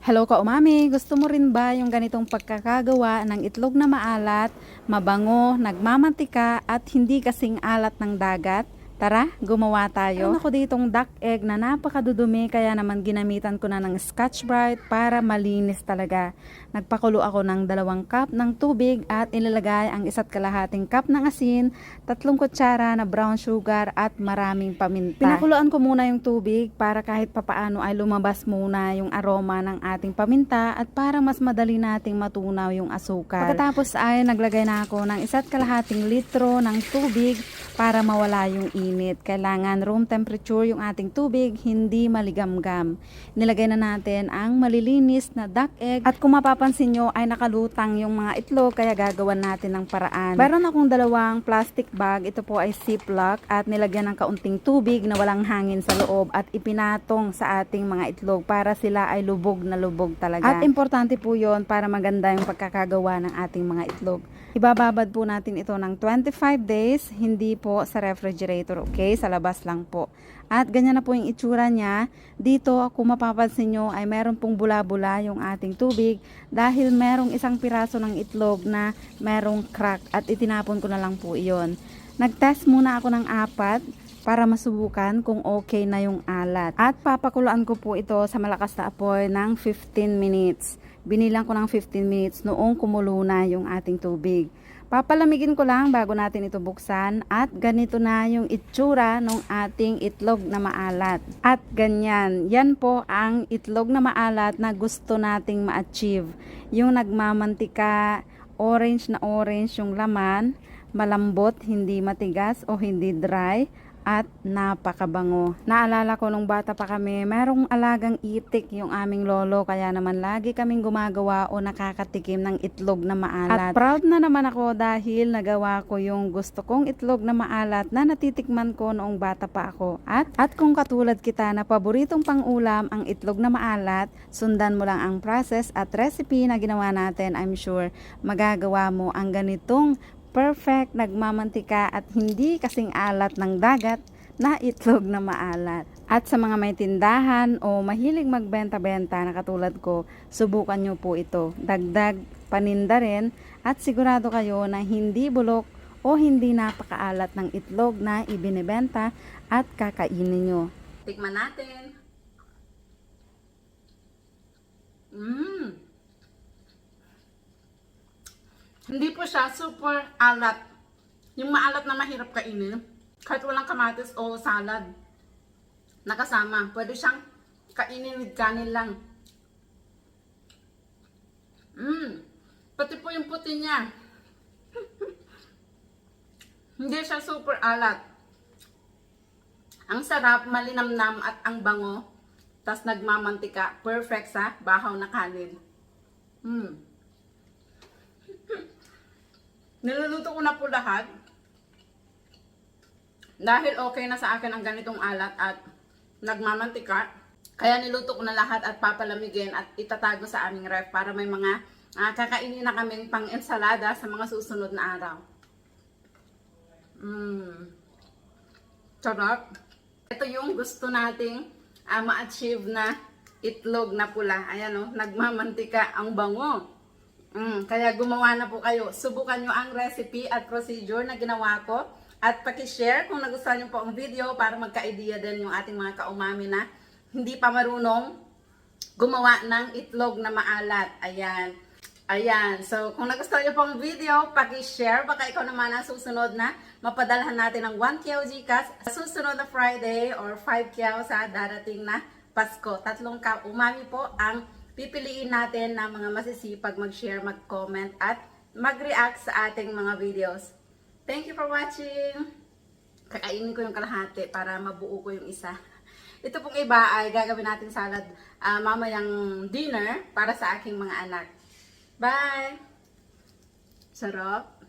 Hello ka umami, gusto mo rin ba yung ganitong pagkakagawa ng itlog na maalat, mabango, nagmamantika at hindi kasing alat ng dagat? Tara, gumawa tayo. Meron ako ditong duck egg na napakadudumi kaya naman ginamitan ko na ng Scotch Brite para malinis talaga. Nagpakulo ako ng dalawang cup ng tubig at ilalagay ang isa't kalahating cup ng asin, tatlong kutsara na brown sugar at maraming paminta. Pinakuluan ko muna yung tubig para kahit papaano ay lumabas muna yung aroma ng ating paminta at para mas madali nating matunaw yung asukal. Pagkatapos ay naglagay na ako ng isa't kalahating litro ng tubig para mawala yung init. Kailangan room temperature yung ating tubig, hindi maligamgam. Nilagay na natin ang malilinis na duck egg at kung mapapansin nyo ay nakalutang yung mga itlog kaya gagawan natin ng paraan. Meron akong dalawang plastic bag, ito po ay ziplock at nilagyan ng kaunting tubig na walang hangin sa loob at ipinatong sa ating mga itlog para sila ay lubog na lubog talaga. At importante po yon para maganda yung pagkakagawa ng ating mga itlog. Ibababad po natin ito ng 25 days, hindi po sa refrigerator, okay? Sa labas lang po. At ganyan na po yung itsura niya. Dito, kung mapapansin nyo, ay meron pong bula-bula yung ating tubig dahil merong isang piraso ng itlog na merong crack at itinapon ko na lang po iyon. Nag-test muna ako ng apat para masubukan kung okay na yung alat. At papakuluan ko po ito sa malakas na apoy ng 15 minutes. Binilang ko ng 15 minutes noong kumulo na yung ating tubig. Papalamigin ko lang bago natin ito buksan at ganito na yung itsura ng ating itlog na maalat. At ganyan, yan po ang itlog na maalat na gusto nating ma-achieve. Yung nagmamantika, orange na orange yung laman, malambot, hindi matigas o hindi dry at napakabango. Naalala ko nung bata pa kami, merong alagang itik yung aming lolo kaya naman lagi kaming gumagawa o nakakatikim ng itlog na maalat. At proud na naman ako dahil nagawa ko yung gusto kong itlog na maalat na natitikman ko noong bata pa ako. At, at kung katulad kita na paboritong pangulam ang itlog na maalat, sundan mo lang ang process at recipe na ginawa natin, I'm sure magagawa mo ang ganitong perfect, nagmamantika at hindi kasing alat ng dagat na itlog na maalat. At sa mga may tindahan o mahilig magbenta-benta na katulad ko, subukan nyo po ito. Dagdag paninda rin at sigurado kayo na hindi bulok o hindi napakaalat ng itlog na ibinebenta at kakainin nyo. Tikman natin. Mmm! Hindi po siya super alat. Yung maalat na mahirap kainin. Kahit walang kamatis o salad. Nakasama. Pwede siyang kainin with kanin lang. Mmm. Pati po yung puti niya. Hindi siya super alat. Ang sarap, malinamnam at ang bango. Tapos nagmamantika. Perfect sa bahaw na kanin. Mmm. Niluluto ko na po lahat. Dahil okay na sa akin ang ganitong alat at nagmamantika. Kaya niluto ko na lahat at papalamigin at itatago sa aming ref para may mga ah, kakainin na kaming pang ensalada sa mga susunod na araw. Mmm. Sarap. Ito yung gusto nating ah, ma-achieve na itlog na pula. Ayan o, nagmamantika ang bango. Mm, kaya gumawa na po kayo. Subukan nyo ang recipe at procedure na ginawa ko. At pakishare kung nagustuhan nyo po ang video para magka-idea din yung ating mga kaumami na hindi pa marunong gumawa ng itlog na maalat. Ayan. Ayan. So, kung nagustuhan nyo po ang video, pakishare. Baka ikaw naman ang susunod na mapadalhan natin ng 1 kilo Gcash sa susunod na Friday or 5 kilo sa darating na Pasko. Tatlong ka-umami po ang pipiliin natin na mga masisipag mag-share, mag-comment at mag-react sa ating mga videos. Thank you for watching! Kakainin ko yung kalahati para mabuo ko yung isa. Ito pong iba ay gagawin natin salad ah, mamayang dinner para sa aking mga anak. Bye! Sarap!